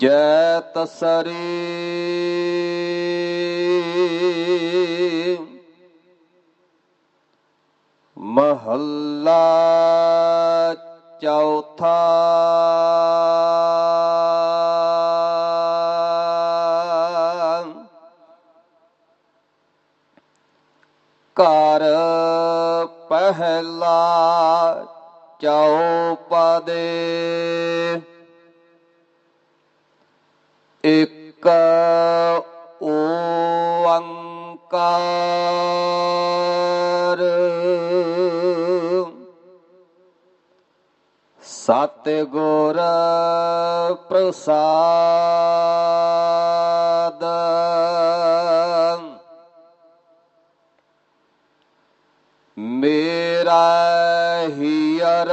ਜੈ ਤਸਰੀ ਮਹੱਲਾ ਚੌਥਾ ਘਰ ਪਹਿਲਾ ਚੌਪਦੇ ਇਕ ਓੰਕਾਰ ਸਤ ਗੁਰ ਪ੍ਰਸਾਦ। ਮੇਰਾ ਹੀਰ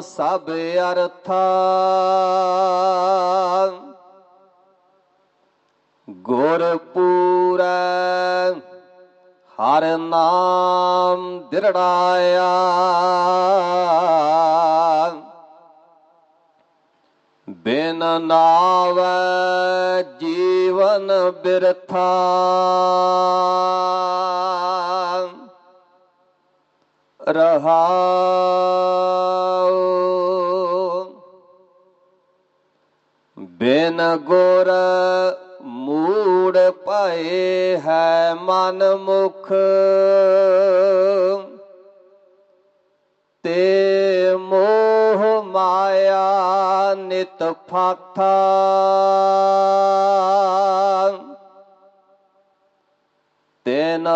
ਸਭ ਅਰਥਾ ਗੁਰ ਪੂਰੈ ਹਰ ਨਾਮ ਦਿਰੜਾਇਆ। ਬਿਨ ਨਾਵੈ ਜੀਵਨ ਬਿਰਥਾ। ਰਹਾਉ ਬਿਨ ਗੁਰ ਮੂੜ ਭਏ ਹੈ ਮਨ ਮੁਖ। ਤੇ ਮੋਹ ਮਾਇਆ ਨਿਤ ਫਾਥਾ। ਤੈਨ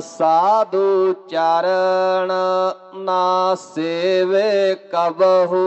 ਸਾਧੂ ਚਰਨ ਨਾ ਸੇਵੇ ਕਬਹੂ।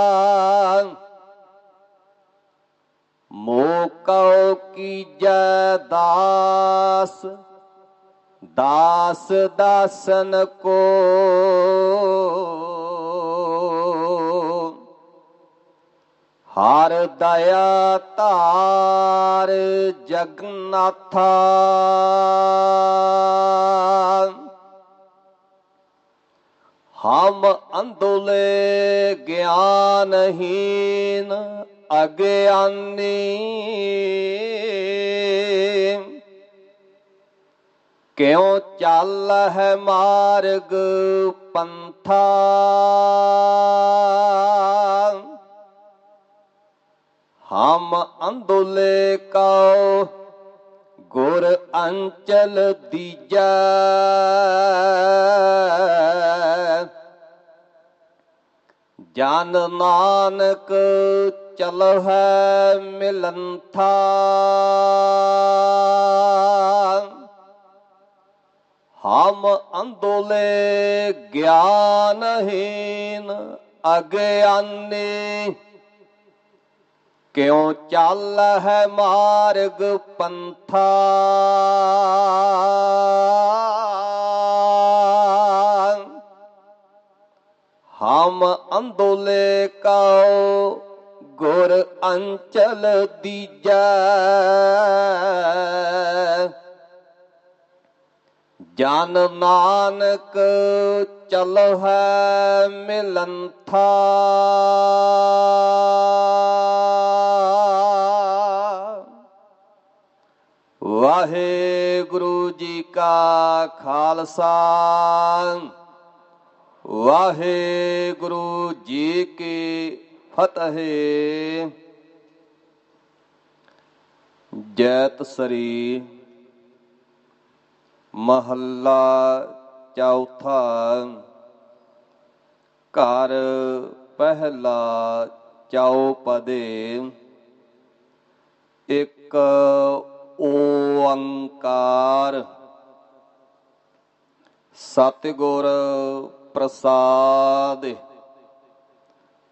ਮੋਕਉ ਕੀਜੈ ਦਾਸ? ਦਾਸ ਦਾਸਨ ਕੋ। ਹਰ ਦਇਆ ਧਾਰ ਜਗਨਾਥਾ ਹਮ ਅੰਦੋਲੇ ਗਿਆਨਹੀਨ ਅਗਿਆਨੀ ਕਿਉ ਚੱਲ ਹੈ ਮਾਰਗ ਪੰਥਾ? ਹਮ ਅੰਦੋਲੇ ਕਉ ਗੁਰ ਅੰਚਲ ਦੀਜੈ। ਜਨ ਨਾਨਕ ਚਲ ਹੈ ਮਿਲੰਥਾ ਹਮ ਅੰਦੋਲੇ ਗਿਆਨਹੀਨ ਅਗਿਆਨੀ। ਕਿਉ ਚੱਲ ਹੈ ਮਾਰਗ ਪੰਥਾ? ਹਮ ਅੰਦੋਲੇ ਕਾਓ ਗੁਰ ਅੰਚਲ ਦੀਜੈ। ਜਨ ਨਾਨਕ ਚਲ ਹੈ ਮਿਲੰਥਾ। ਵਾਹਿਗੁਰੂ ਜੀ ਕਾ ਖਾਲਸਾ। ਵਾਹਿਗੁਰੂ ਜੀ ਕੀ ਫਤਿਹ ਜੈਤ ਸਰੀ ਮਹੱਲਾ ਚੌਥਾ ਘਰ ਪਹਿਲਾ ਚੌਪਦੇ ਇੱਕ ਓੰਕਾਰ ਸਤਿਗੁਰ ਪ੍ਰਸਾਦ